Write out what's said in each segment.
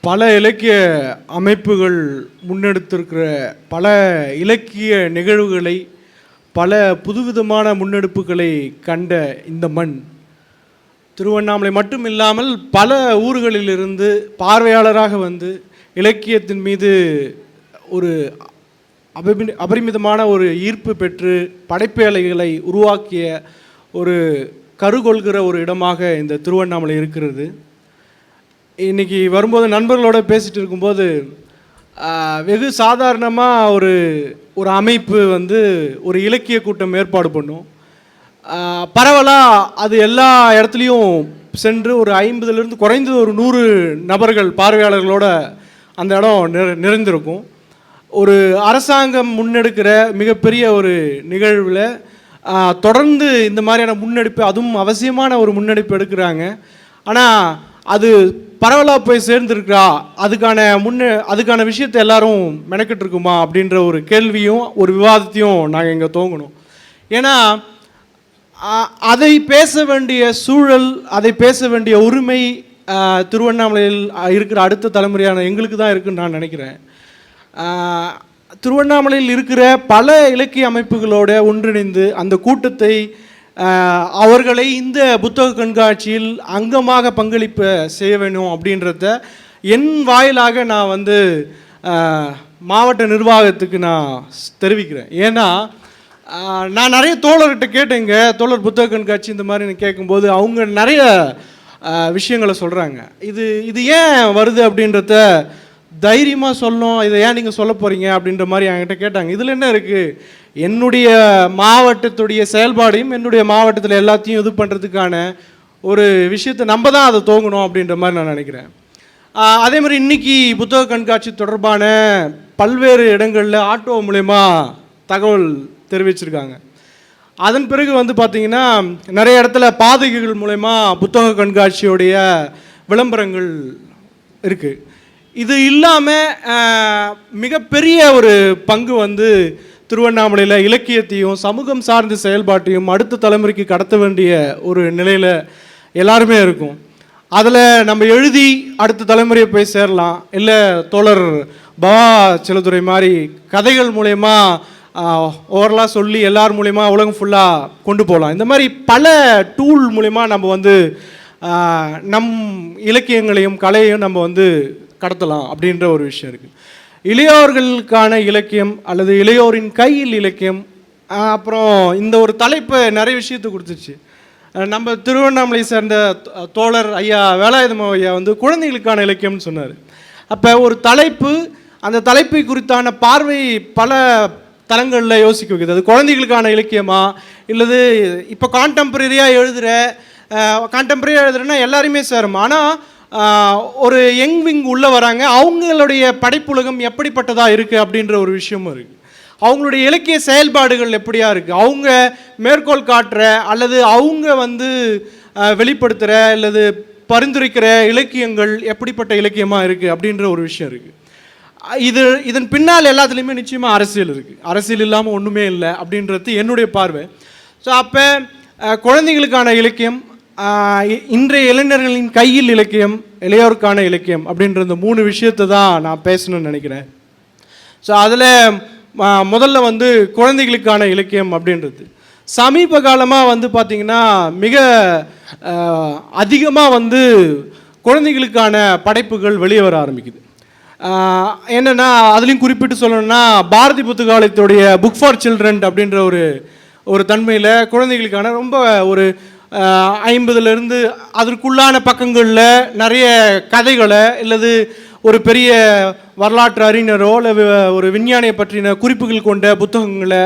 பல இலக்கிய அமைப்புகள் முன்னெடுத்திருக்கிற பல இலக்கிய நிகழ்வுகளை பல புதுவிதமான முன்னெடுப்புகளை கண்ட இந்த மண். திருவண்ணாமலை மட்டும் இல்லாமல் பல ஊர்களிலிருந்து பார்வையாளராக வந்து இலக்கியத்தின் மீது ஒரு அபரி அபரிமிதமான ஒரு ஈர்ப்பு பெற்று படைப்பேலைகளை உருவாக்கிய ஒரு கருகொள்கிற ஒரு இடமாக இந்த திருவண்ணாமலை இருக்கிறது. இன்றைக்கி வரும்போது நண்பர்களோட பேசிகிட்டு இருக்கும்போது வெகு சாதாரணமாக ஒரு ஒரு அமைப்பு வந்து ஒரு இலக்கிய கூட்டம் ஏற்பாடு பண்ணும். பரவலாக அது எல்லா இடத்துலையும் சென்று ஒரு ஐம்பதுலேருந்து குறைந்தது ஒரு நூறு நபர்கள் பார்வையாளர்களோட அந்த இடம் நிற நிறைந்திருக்கும். ஒரு அரசாங்கம் முன்னெடுக்கிற மிகப்பெரிய ஒரு நிகழ்வில் தொடர்ந்து இந்த மாதிரியான முன்னெடுப்பு அதுவும் அவசியமான ஒரு முன்னெடுப்பு எடுக்கிறாங்க. ஆனால் அது பரவலாக போய் சேர்ந்துருக்கா அதுக்கான முன்னே அதுக்கான விஷயத்தை எல்லாரும் மெனக்கிட்டு இருக்குமா அப்படின்ற ஒரு கேள்வியும் ஒரு விவாதத்தையும் நாங்கள் இங்கே தோங்கணும் ஏன்னா அதை பேச வேண்டிய சூழல் அதை பேச வேண்டிய உரிமை திருவண்ணாமலையில் இருக்கிற அடுத்த தலைமுறையான எங்களுக்கு தான் இருக்குன்னு நான் நினைக்கிறேன். திருவண்ணாமலையில் இருக்கிற பல இலக்கிய அமைப்புகளோட ஒன்றிணைந்து அந்த கூட்டத்தை அவர்களை இந்த புத்தக கண்காட்சியில் அங்கமாக பங்களிப்பு செய்ய வேணும் அப்படின்றத என் வாயிலாக நான் வந்து மாவட்ட நிர்வாகத்துக்கு நான் தெரிவிக்கிறேன். ஏன்னா நான் நிறைய தோழர்கிட்ட கேட்டேங்க. தோழர் புத்தக கண்காட்சி இந்த மாதிரி நான் கேட்கும்போது அவங்க நிறைய விஷயங்களை சொல்கிறாங்க இது இது ஏன் வருது அப்படின்றத தைரியமாக சொல்லணும் இதை ஏன் நீங்கள் சொல்ல போகிறீங்க அப்படின்ற மாதிரி என்கிட்ட கேட்டாங்க. இதில் என்ன இருக்குது என்னுடைய மாவட்டத்துடைய செயல்பாடையும் என்னுடைய மாவட்டத்தில் எல்லாத்தையும் இது பண்ணுறதுக்கான ஒரு விஷயத்தை நம்ம தான் அதை தோங்கணும் அப்படின்ற மாதிரி நான் நினைக்கிறேன். அதே மாதிரி இன்றைக்கி புத்தக கண்காட்சி தொடர்பான பல்வேறு இடங்களில் ஆட்டோ மூலயமா தகவல் தெரிவிச்சிருக்காங்க. அதன் பிறகு வந்து பார்த்திங்கன்னா நிறைய இடத்துல பாதகைகள் மூலயமா புத்தக கண்காட்சியோடைய விளம்பரங்கள் இருக்குது இது இல்லாமல் மிகப்பெரிய ஒரு பங்கு வந்து திருவண்ணாமலையில் இலக்கியத்தையும் சமூகம் சார்ந்த செயல்பாட்டையும் அடுத்த தலைமுறைக்கு கடத்த வேண்டிய ஒரு நிலையில் எல்லாருமே இருக்கும். அதில் நம்ம எழுதி அடுத்த தலைமுறையை போய் சேரலாம். இல்லை தோழர் பவா செலுத்துறை மாதிரி கதைகள் மூலயமா ஓவரலாக சொல்லி எல்லார் மூலயமா உலகம் ஃபுல்லாக கொண்டு போகலாம் இந்த மாதிரி பல டூல் மூலயமா நம்ம வந்து நம் இலக்கியங்களையும் கலையையும் நம்ம வந்து கடத்தலாம் அப்படின்ற ஒரு விஷயம் இருக்குது இளையோர்களுக்கான இலக்கியம் அல்லது இளையோரின் கையில் இலக்கியம் அப்புறம் இந்த ஒரு தலைப்பை நிறைய விஷயத்தை கொடுத்துச்சு. நம்ம திருவண்ணாமலை சேர்ந்த தோழர் ஐயா வேலாயுதம் ஐயா வந்து குழந்தைகளுக்கான இலக்கியம்னு சொன்னார். அப்போ ஒரு தலைப்பு அந்த தலைப்பை குறித்தான பார்வை பல தளங்களில் யோசிக்க வைக்குது. அது குழந்தைகளுக்கான இலக்கியமா? இல்லது இப்போ கான்டெம்பரரியாக எழுதுகிற கான்டெம்பரரியாக எழுதுறேன்னா எல்லாருமே சேரும். ஆனால் ஒரு யங் விங் உள்ளே வராங்க. அவங்களுடைய படைப்புலகம் எப்படிப்பட்டதாக இருக்குது அப்படின்ற ஒரு விஷயமும் இருக்குது அவங்களுடைய இலக்கிய செயல்பாடுகள் எப்படியா இருக்குது அவங்க மேற்கோள் காட்டுற அல்லது அவங்க வந்து வெளிப்படுத்துகிற அல்லது பரிந்துரைக்கிற இலக்கியங்கள் எப்படிப்பட்ட இலக்கியமாக இருக்குது அப்படின்ற ஒரு விஷயம் இருக்குது இது இதன் பின்னால் எல்லாத்துலேயுமே நிச்சயமாக அரசியல் இருக்குது அரசியல் இல்லாமல் ஒன்றுமே இல்லை அப்படின்றது என்னுடைய பார்வை. ஸோ அப்போ குழந்தைங்களுக்கான இலக்கியம் இன்றைய இளைஞர்களின் கையில் இலக்கியம் இளையோருக்கான இலக்கியம் அப்படின்ற இந்த மூணு விஷயத்தை தான் நான் பேசணும்னு நினைக்கிறேன். ஸோ அதில் முதல்ல வந்து குழந்தைகளுக்கான இலக்கியம் அப்படின்றது. சமீப காலமாக வந்து பார்த்திங்கன்னா மிக அதிகமாக வந்து குழந்தைகளுக்கான படைப்புகள் வெளியே வர ஆரம்பிக்குது. என்னென்னா அதுலேயும் குறிப்பிட்டு சொல்லணும்னா பாரதி புத்தகாலயத்துடைய புக் ஃபார் சில்ட்ரன் அப்படின்ற ஒரு ஒரு தன்மையில் குழந்தைகளுக்கான ரொம்ப ஒரு ஐம்பதுலேருந்து அதற்குள்ளான பக்கங்களில் நிறைய கதைகளை இல்லது ஒரு பெரிய வரலாற்று அறிஞரோ இல்லை ஒரு விஞ்ஞானியை பற்றின குறிப்புகள் கொண்ட புத்தகங்களை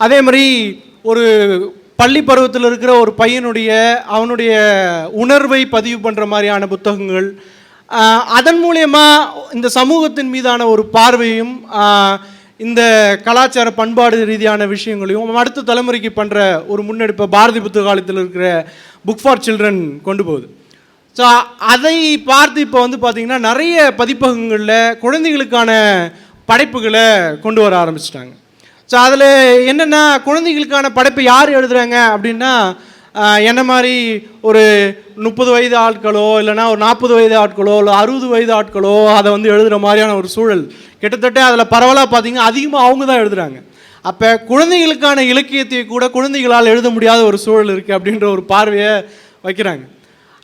அதே மாதிரி ஒரு பள்ளி பருவத்தில் இருக்கிற ஒரு பையனுடைய அவனுடைய உணர்வை பதிவு பண்ணுற மாதிரியான புத்தகங்கள் அதன் மூலயமா இந்த சமூகத்தின் மீதான ஒரு பார்வையும் இந்த கலாச்சார பண்பாடு ரீதியான விஷயங்களையும் அடுத்த தலைமுறைக்கு பண்ணுற ஒரு முன்னெடுப்பை பாரதி புத்தகாலத்தில் இருக்கிற புக் ஃபார் சில்ட்ரன் கொண்டு போகுது. ஸோ அதை பார்த்து இப்போ வந்து பார்த்திங்கன்னா நிறைய பதிப்பகங்களில் குழந்தைகளுக்கான படைப்புகளை கொண்டு வர ஆரம்பிச்சிட்டாங்க. ஸோ அதில் என்னென்னா குழந்தைகளுக்கான படைப்பை யார் எழுதுகிறாங்க அப்படின்னா என்ன மாதிரி ஒரு முப்பது வயது ஆட்களோ இல்லைன்னா ஒரு நாற்பது வயது ஆட்களோ இல்லை அறுபது வயது ஆட்களோ அதை வந்து எழுதுகிற மாதிரியான ஒரு சூழல். கிட்டத்தட்ட அதில் பரவலாக பார்த்தீங்கன்னா அதிகமாக அவங்க தான் எழுதுகிறாங்க அப்போ குழந்தைகளுக்கான இலக்கியத்தை கூட குழந்தைகளால் எழுத முடியாத ஒரு சூழல் இருக்குது அப்படின்ற ஒரு பார்வையை வைக்கிறாங்க.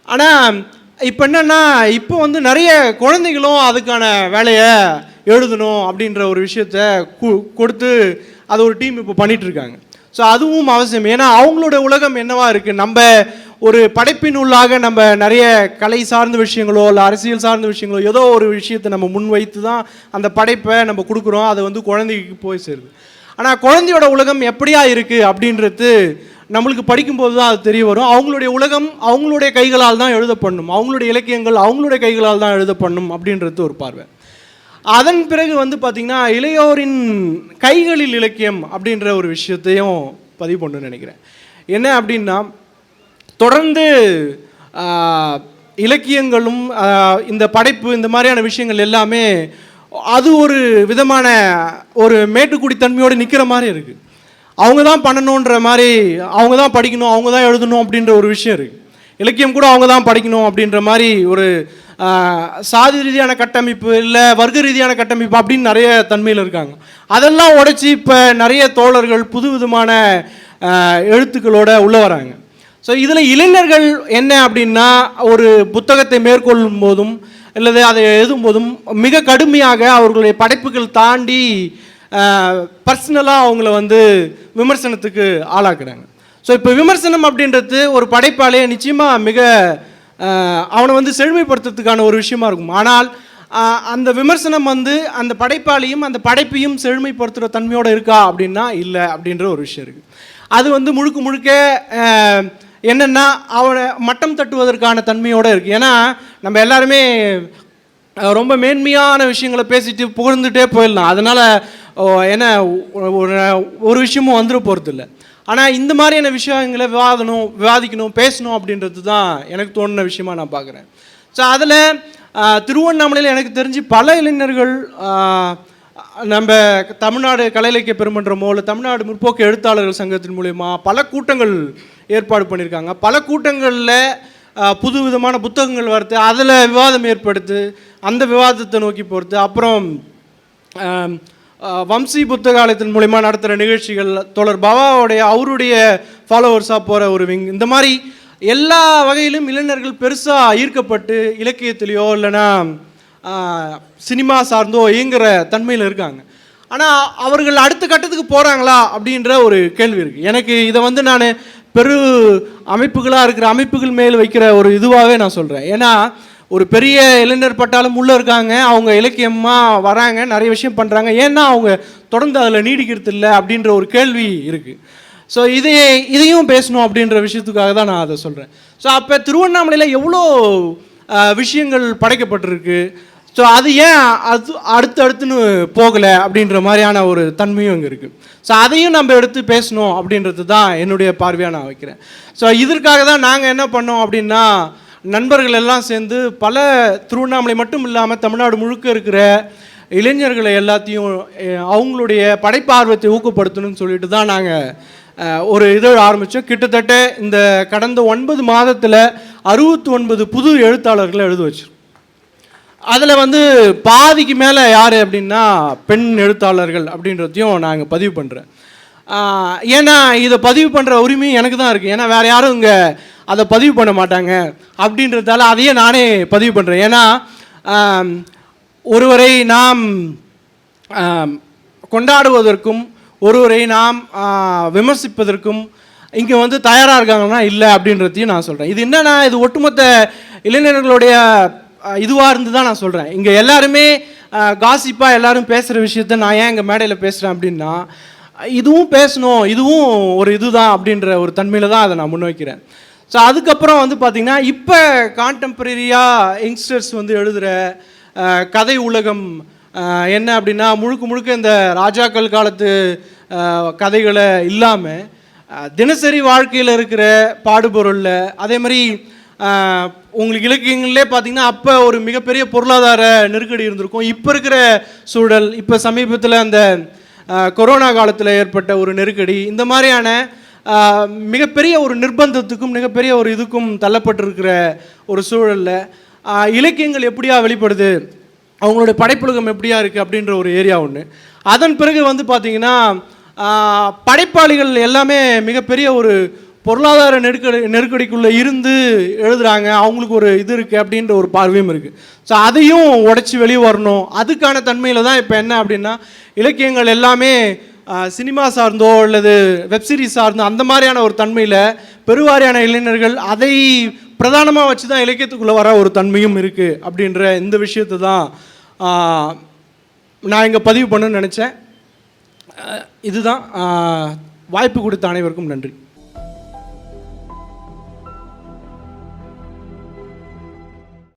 ஆனால் இப்போ என்னென்னா இப்போ வந்து நிறைய குழந்தைகளும் அதுக்கான வேலையை எழுதணும் அப்படின்ற ஒரு விஷயத்த கு- கொடுத்து அது ஒரு டீம் இப்போ பண்ணிகிட்ருக்காங்க இருக்காங்க. ஸோ அதுவும் அவசியம். ஏன்னா அவங்களோட உலகம் என்னவா இருக்குது நம்ம ஒரு படைப்பின் உள்ளாக நம்ம நிறைய கலை சார்ந்த விஷயங்களோ இல்லை அரசியல் சார்ந்த விஷயங்களோ ஏதோ ஒரு விஷயத்தை நம்ம முன்வைத்து தான் அந்த படைப்பை நம்ம கொடுக்குறோம். அதை வந்து குழந்தைக்கு போய் சேருது. ஆனால் குழந்தையோட உலகம் எப்படியா இருக்குது அப்படின்றது நம்மளுக்கு படிக்கும்போது தான் அது தெரிய வரும். அவங்களுடைய உலகம் அவங்களுடைய கைகளால் தான் எழுதப்படணும். அவங்களுடைய இலக்கியங்கள் அவங்களுடைய கைகளால் தான் எழுதப்படணும் அப்படின்றது ஒரு பார்வை. அதன் பிறகு வந்து பார்த்திங்கன்னா இளையோரின் கைகளில் இலக்கியம் அப்படின்ற ஒரு விஷயத்தையும் பதிவு பண்ணணும்னு நினைக்கிறேன். என்ன அப்படின்னா தொடர்ந்து இலக்கியங்களும் இந்த படைப்பு இந்த மாதிரியான விஷயங்கள் எல்லாமே அது ஒரு விதமான ஒரு மேட்டுக்குடி தன்மையோடு நிற்கிற மாதிரி இருக்குது அவங்க தான் பண்ணணுன்ற மாதிரி அவங்க தான் படிக்கணும் அவங்க தான் எழுதணும் அப்படின்ற ஒரு விஷயம் இருக்குது இலக்கியம் கூட அவங்க தான் படிக்கணும் அப்படின்ற மாதிரி ஒரு சாதி ரீதியான கட்டமைப்பு இல்லை வர்க்க ரீதியான கட்டமைப்பு அப்படின்னு நிறைய தன்மையில் இருக்காங்க. அதெல்லாம் உடைச்சி இப்போ நிறைய தோழர்கள் புது விதமான எழுத்துக்களோட உள்ளே வராங்க. ஸோ இதில் இளைஞர்கள் என்ன அப்படின்னா ஒரு புத்தகத்தை மேற்கொள்ளும் போதும் அல்லது அதை எழுதும் போதும் மிக கடுமையாக அவர்களுடைய படைப்புகள் தாண்டி பர்சனலாக அவங்கள வந்து விமர்சனத்துக்கு ஆளாக்குறாங்க. ஸோ இப்போ விமர்சனம் அப்படின்றது ஒரு படைப்பாளைய நிச்சயமாக மிக அவனை வந்து செழுமைப்படுத்துறதுக்கான ஒரு விஷயமா இருக்கும். ஆனால் அந்த விமர்சனம் வந்து அந்த படைப்பாளியும் அந்த படைப்பையும் செழுமைப்படுத்துகிற தன்மையோடு இருக்கா அப்படின்னா இல்லை அப்படின்ற ஒரு விஷயம் இருக்குது அது வந்து முழுக்க முழுக்க என்னென்னா அவனை மட்டம் தட்டுவதற்கான தன்மையோடு இருக்குது ஏன்னா நம்ம எல்லாருமே ரொம்ப மேன்மையான விஷயங்களை பேசிட்டு புகழ்ந்துட்டே போயிடலாம். அதனால் என்ன ஒரு ஒரு விஷயமும் வந்துட போகிறது இல்லை ஆனால் இந்த மாதிரியான விஷயங்களை விவாதணும் விவாதிக்கணும் பேசணும் அப்படின்றது தான் எனக்கு தோணுன விஷயமா நான் பார்க்குறேன். ஸோ அதில் திருவண்ணாமலையில் எனக்கு தெரிஞ்சு பல இளைஞர்கள் நம்ம தமிழ்நாடு கலை இலக்கிய பெருமன்றமோ இல்லை தமிழ்நாடு முற்போக்கு எழுத்தாளர்கள் சங்கத்தின் மூலயமா பல கூட்டங்கள் ஏற்பாடு பண்ணியிருக்காங்க. பல கூட்டங்களில் புது விதமான புத்தகங்கள் வரது அதில் விவாதம் ஏற்படுத்து அந்த விவாதத்தை நோக்கி போகிறது அப்புறம் வம்சி புத்தகாலயத்தின் மூலிமா நடத்துகிற நிகழ்ச்சிகள் தோழர் பவாவுடைய அவருடைய ஃபாலோவர்ஸாக போகிற ஒரு விங் இந்த மாதிரி எல்லா வகையிலும் இளைஞர்கள் பெருசாக ஈர்க்கப்பட்டு இலக்கியத்திலேயோ இல்லைன்னா சினிமா சார்ந்தோ இயங்குகிற தன்மையில் இருக்காங்க. ஆனால் அவர்கள் அடுத்த கட்டத்துக்கு போகிறாங்களா அப்படின்ற ஒரு கேள்வி இருக்குது எனக்கு இதை வந்து நான் பெரு அமைப்புகளாக இருக்கிற அமைப்புகள் மேல் வைக்கிற ஒரு இதுவாகவே நான் சொல்கிறேன் ஏன்னா ஒரு பெரிய இளைஞர் பட்டாலும் உள்ளே இருக்காங்க அவங்க இலக்கியமாக வராங்க நிறைய விஷயம் பண்ணுறாங்க ஏன்னா அவங்க தொடர்ந்து அதில் நீடிக்கிறது இல்லை அப்படின்ற ஒரு கேள்வி இருக்குது ஸோ இதையே இதையும் பேசணும் அப்படின்ற விஷயத்துக்காக தான் நான் அதை சொல்கிறேன் ஸோ அப்போ திருவண்ணாமலையில் எவ்வளோ விஷயங்கள் படைக்கப்பட்டிருக்கு? ஸோ அது ஏன் அது அடுத்து அடுத்துன்னு போகலை அப்படின்ற மாதிரியான ஒரு தன்மையும் இங்கே இருக்குது ஸோ அதையும் நம்ம எடுத்து பேசணும் அப்படின்றது தான் என்னுடைய பார்வையாக நான் வைக்கிறேன். ஸோ இதற்காக தான் நாங்கள் என்ன பண்ணோம் அப்படின்னா நண்பர்கள் எல்லாம் சேர்ந்து பல திருவண்ணாமலை மட்டும் இல்லாமல் தமிழ்நாடு முழுக்க இருக்கிற இளைஞர்களை எல்லாத்தையும் அவங்களுடைய படைப்பார்வத்தை ஊக்கப்படுத்தணும்னு சொல்லிட்டு தான் நாங்கள் ஒரு இதழ் ஆரம்பித்தோம் கிட்டத்தட்ட இந்த கடந்த ஒன்பது மாதத்தில் அறுபத்தி ஒன்பது புது எழுத்தாளர்களை எழுத வச்சு அதில் வந்து பாதிக்கு மேலே யார் அப்படின்னா பெண் எழுத்தாளர்கள் அப்படின்றதையும் நாங்கள் பதிவு பண்ணுறேன் ஏன்னா இதை பதிவு பண்ணுற உரிமையும் எனக்கு தான் இருக்குது ஏன்னா வேறு யாரும் இங்கே அதை பதிவு பண்ண மாட்டாங்க அப்படின்றதால அதையே நானே பதிவு பண்ணுறேன் ஏன்னா ஒருவரை நாம் கொண்டாடுவதற்கும் ஒருவரை நாம் விமர்சிப்பதற்கும் இங்கே வந்து தயாராக இருக்காங்கன்னா இல்லை அப்படின்றதையும் நான் சொல்கிறேன் இது என்னென்னா இது ஒட்டுமொத்த இளைஞர்களுடைய இதுவாக இருந்து தான் நான் சொல்கிறேன் இங்கே எல்லாருமே காசிப்பாக எல்லாரும் பேசுகிற விஷயத்த நான் ஏன் இங்கே மேடையில் பேசுகிறேன் அப்படின்னா இதுவும் பேசணும் இதுவும் ஒரு இதுதான் அப்படின்ற ஒரு தன்மையில் தான் அதை நான் முன்வைக்கிறேன். ஸோ அதுக்கப்புறம் வந்து பார்த்திங்கன்னா இப்போ கான்டெம்பரரியாக யங்ஸ்டர்ஸ் வந்து எழுதுகிற கதை உலகம் என்ன அப்படின்னா முழுக்க முழுக்க இந்த ராஜாக்கள் காலத்து கதைகளை இல்லாமல் தினசரி வாழ்க்கையில் இருக்கிற பாடுபொருளில் அதே மாதிரி உங்களுக்கு இலக்கியங்களே பார்த்தீங்கன்னா அப்போ ஒரு மிகப்பெரிய பொருளாதார நெருக்கடி இருந்திருக்கும். இப்போ இருக்கிற சூழல் இப்போ சமீபத்தில் அந்த கொரோனா காலத்தில் ஏற்பட்ட ஒரு நெருக்கடி இந்த மாதிரியான மிகப்பெரிய ஒரு நிர்பந்தத்துக்கும் மிகப்பெரிய ஒரு இதுக்கும் தள்ளப்பட்டிருக்கிற ஒரு சூழலில் இலக்கியங்கள் எப்படியா வெளிப்படுது? அவங்களுடைய படைப்புலகம் எப்படியா இருக்குது அப்படின்ற ஒரு ஏரியா ஒன்று அதன் பிறகு வந்து பார்த்திங்கன்னா படைப்பாளிகள் எல்லாமே மிகப்பெரிய ஒரு பொருளாதார நெருக்கடி நெருக்கடிக்குள்ளே இருந்து எழுதுகிறாங்க அவங்களுக்கு ஒரு இது இருக்குது அப்படின்ற ஒரு பார்வையும் இருக்குது ஸோ அதையும் உடச்சி வெளியே வரணும். அதுக்கான தன்மையில் தான் இப்போ என்ன அப்படின்னா இலக்கியங்கள் எல்லாமே சினிமா சார்ந்தோ அல்லது வெப்சீரிஸ் சார்ந்தோ அந்த மாதிரியான ஒரு தன்மையில் பெருவாரியான இளைஞர்கள் அதை பிரதானமாக வச்சு தான் இலக்கியத்துக்குள்ளே வர ஒரு தன்மையும் இருக்குது அப்படின்ற இந்த விஷயத்தை தான் நான் இங்கே பதிவு பண்ணணும்னு நினச்சேன். இதுதான் வாய்ப்பு கொடுத்த அனைவருக்கும் நன்றி.